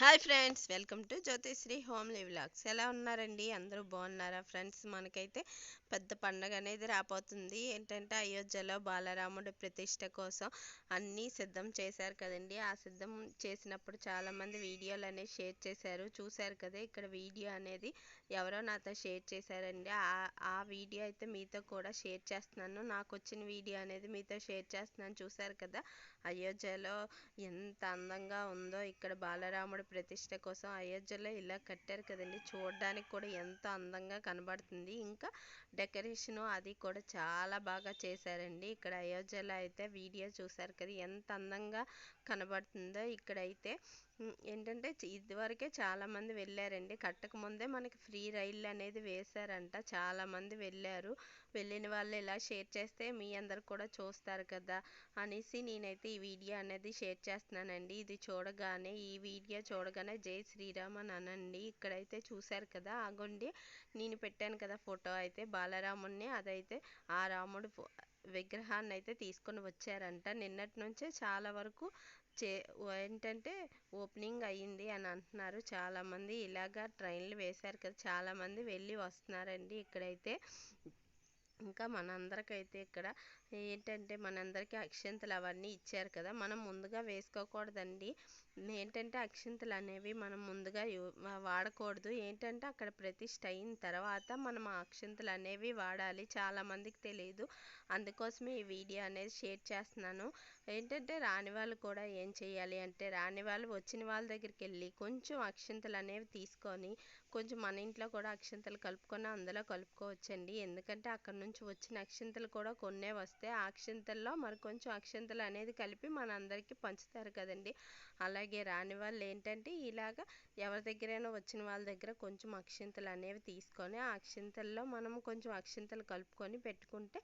Hi friends welcome to Jyothisri homely vlogs. ఎలా ఉన్నారండి? అందరూ బాగున్నారా ఫ్రెండ్స్? మనకైతే పెద్ద పండగ అనేది రాబోతుంది. ఏంటంటే అయోధ్యలో బాలరాముడి ప్రతిష్ట కోసం అన్నీ సిద్ధం చేశారు కదండి. ఆ సిద్ధం చేసినప్పుడు చాలామంది వీడియోలు అనేవి షేర్ చేశారు. చూశారు కదా ఇక్కడ వీడియో అనేది ఎవరో నాతో షేర్ చేశారండి. ఆ ఆ వీడియో అయితే మీతో కూడా షేర్ చేస్తున్నాను. నాకు వచ్చిన వీడియో అనేది మీతో షేర్ చేస్తున్నాను. చూశారు కదా అయోధ్యలో ఎంత అందంగా ఉందో. ఇక్కడ బాలరాముడి ప్రతిష్ట కోసం అయోధ్యలో ఇలా కట్టారు కదండి. చూడడానికి కూడా ఎంత అందంగా కనబడుతుంది. ఇంకా డెకరేషను అది కూడా చాలా బాగా చేశారండి. ఇక్కడ అయోధ్యలో అయితే వీడియో చూశారు కదా ఎంత అందంగా కనబడుతుందో. ఇక్కడైతే ఏంటంటే ఇదివరకే చాలామంది వెళ్ళారండి. కట్టకముందే మనకి ఫ్రీ రైళ్ళు అనేది వేశారంట. చాలామంది వెళ్ళారు. వెళ్ళిన వాళ్ళు ఇలా షేర్ చేస్తే మీ అందరు కూడా చూస్తారు కదా అనేసి నేనైతే ఈ వీడియో అనేది షేర్ చేస్తున్నానండి. ఇది చూడగానే ఈ వీడియో చూడగానే జై శ్రీరామ్ అని అనండి ఇక్కడైతే చూశారు కదా ఆగండి. నేను పెట్టాను కదా ఫోటో అయితే బాలరాముడిని అదైతే ఆ రాముడు విగ్రహాన్ని అయితే తీసుకొని వచ్చారంట. నిన్నటి నుంచే చాలా వరకు చే ఏంటంటే ఓపెనింగ్ అయ్యింది అని అంటున్నారు చాలామంది. ఇలాగా ట్రైన్లు వేశారు కదా చాలామంది వెళ్ళి వస్తున్నారండి ఇక్కడైతే. ఇంకా మనందరికైతే ఇక్కడ ఏంటంటే మనందరికీ అక్షింతలు అవన్నీ ఇచ్చారు కదా మనం ముందుగా వేసుకోకూడదండి. ఏంటంటే అక్షింతలు అనేవి మనం ముందుగా వాడకూడదు. ఏంటంటే అక్కడ ప్రతిష్ట అయిన తర్వాత మనం ఆ అక్షింతలు అనేవి వాడాలి. చాలామందికి తెలియదు అందుకోసమే ఈ వీడియో అనేది షేర్ చేస్తున్నాను. ఏంటంటే రాని వాళ్ళు కూడా ఏం చేయాలి అంటే రాని వాళ్ళు వచ్చిన వాళ్ళ దగ్గరికి వెళ్ళి కొంచెం అక్షింతలు అనేవి తీసుకొని కొంచెం మన ఇంట్లో కూడా అక్షింతలు కలుపుకొని అందులో కలుపుకోవచ్చండి. ఎందుకంటే అక్కడ నుంచి వచ్చిన అక్షింతలు కూడా కొన్నే వస్తే ఆ అక్షింతల్లో మరి కొంచెం అక్షింతలు అనేది కలిపి మన అందరికీ పంచుతారు కదండి. అలాగే రాని వాళ్ళు ఏంటంటే ఇలాగ ఎవరి దగ్గరైనా వచ్చిన వాళ్ళ దగ్గర కొంచెం అక్షింతలు అనేవి తీసుకొని ఆ అక్షింతల్లో మనం కొంచెం అక్షింతలు కలుపుకొని పెట్టుకుంటే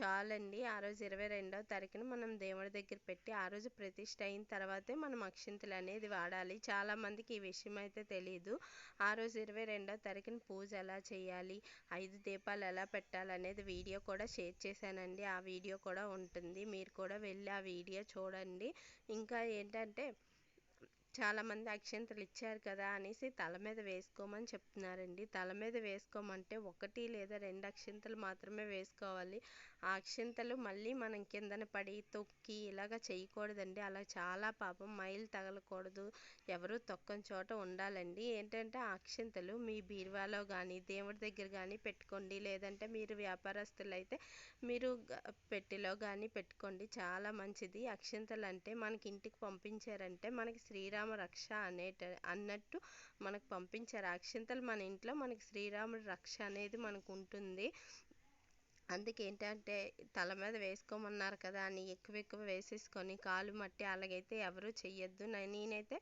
చాలండి. ఆ రోజు ఇరవై రెండవ తారీఖున మనం దేవుడి దగ్గర పెట్టి ఆ రోజు ప్రతిష్ట అయిన తర్వాతే మనం అక్షింతలు అనేది వాడాలి. చాలా మందికి ఈ విషయం అయితే తెలియదు ఆ రోజు ఇరవై రెండవ తారీఖున పూజ ఎలా చేయాలి ఐదు దీపాలు ఎలా పెట్టాలి అనేది వీడియో కూడా షేర్ చేశానండి. ఆ వీడియో కూడా ఉంటుంది. మీరు కూడా వెళ్ళి ఆ వీడియో చూడండి. ఇంకా ఏంటంటే చాలామంది అక్షంతలు ఇచ్చారు కదా అనేసి తల మీద వేసుకోమని చెప్తున్నారండి. తల మీద వేసుకోమంటే ఒకటి లేదా రెండు అక్షంతలు మాత్రమే వేసుకోవాలి. ఆ అక్షంతలు మళ్ళీ మనం కిందన పడి తొక్కి ఇలాగ చేయకూడదండి. అలా చాలా పాపం మైలు తగలకూడదు. ఎవరు తొక్కని చోట ఉండాలండి. ఏంటంటే ఆ అక్షంతలు మీ బీరువాలో కానీ దేవుడి దగ్గర కానీ పెట్టుకోండి. లేదంటే మీరు వ్యాపారస్తులు అయితే మీరు పెట్టిలో పెట్టెలో కానీ పెట్టుకోండి. చాలా మంచిది. అక్షంతలు అంటే మనకి ఇంటికి పంపించారంటే మనకి శ్రీరామ్ శ్రీరామ రక్ష అనేట అన్నట్టు మనకు పంపించారు. అక్షింతలు మన ఇంట్లో మనకి శ్రీరాముడి రక్ష అనేది మనకు ఉంటుంది అందుకే ఏంటంటే తల మీద వేసుకోమన్నారు కదా అని ఎక్కువ ఎక్కువ వేసేసుకొని కాలు మట్టి అలాగైతే ఎవరూ చెయ్యొద్దు. నేనైతే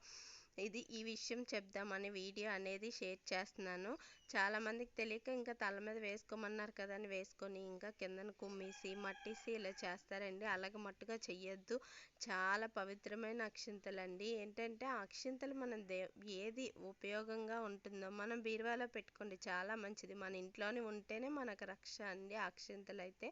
ఇది ఈ విషయం చెప్దామని వీడియో అనేది షేర్ చేస్తున్నాను. చాలామందికి తెలియక ఇంకా తల మీద వేసుకోమన్నారు కదా అని వేసుకొని ఇంకా కిందన కుమ్మేసి మట్టిసి ఇలా చేస్తారండి. అలాగే మట్టుగా చెయ్యొద్దు. చాలా పవిత్రమైన అక్షింతలు అండి ఏంటంటే ఆ అక్షింతలు మనం దే ఏది ఉపయోగంగా ఉంటుందో మనం బీరువాలో పెట్టుకోండి. చాలా మంచిది. మన ఇంట్లోనే ఉంటేనే మనకు రక్ష అండి అక్షింతలు అయితే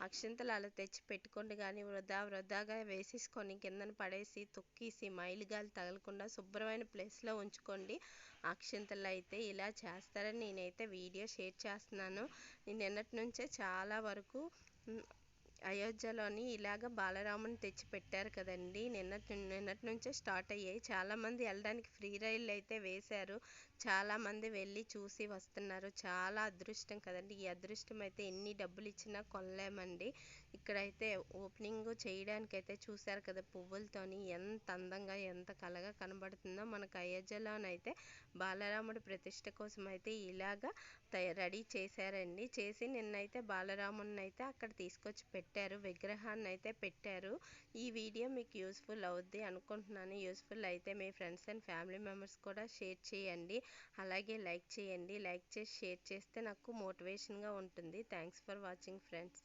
అక్షింతలు అలా తెచ్చి పెట్టుకోండి కానీ వృధా వృధాగా వేసేసుకొని కిందన పడేసి తొక్కేసి మైలుగాలి తగలకుండా శుభ్రమైన ప్లేస్లో ఉంచుకోండి. అక్షింతలు అయితే ఇలా చేస్తారని నేనైతే వీడియో షేర్ చేస్తున్నాను. నేను నిన్నటి నుంచే చాలా వరకు అయోధ్యలోని ఇలాగ బాలరాముని తెచ్చి పెట్టారు కదండి నిన్నటి నిన్నటి నుంచే స్టార్ట్ అయ్యాయి. చాలామంది వెళ్ళడానికి ఫ్రీ రైళ్ళు అయితే వేశారు. చాలామంది వెళ్ళి చూసి వస్తున్నారు. చాలా అదృష్టం కదండి. ఈ అదృష్టం అయితే ఎన్ని డబ్బులు ఇచ్చినా కొనలేమండి. ఇక్కడైతే ఓపెనింగ్ చేయడానికి అయితే చూశారు కదా పువ్వులతోని. ఎంత అందంగా ఎంత కలగా కనబడుతుందో. మనకు అయోధ్యలోనైతే బాలరాముడి ప్రతిష్ట కోసం అయితే ఇలాగా రెడీ చేశారండి. చేసి నిన్నైతే బాలరాముని అయితే అక్కడ తీసుకొచ్చి పెట్టారు విగ్రహాన్ని అయితే పెట్టారు. ఈ వీడియో మీకు యూస్ఫుల్ అవుద్ది అనుకుంటున్నాను. యూస్ఫుల్ అయితే మీ ఫ్రెండ్స్ అండ్ ఫ్యామిలీ మెంబర్స్ కూడా షేర్ చేయండి. అలాగే లైక్ చేయండి. లైక్ చేసి షేర్ చేస్తే నాకు మోటివేషన్గా ఉంటుంది. Thanks for watching friends.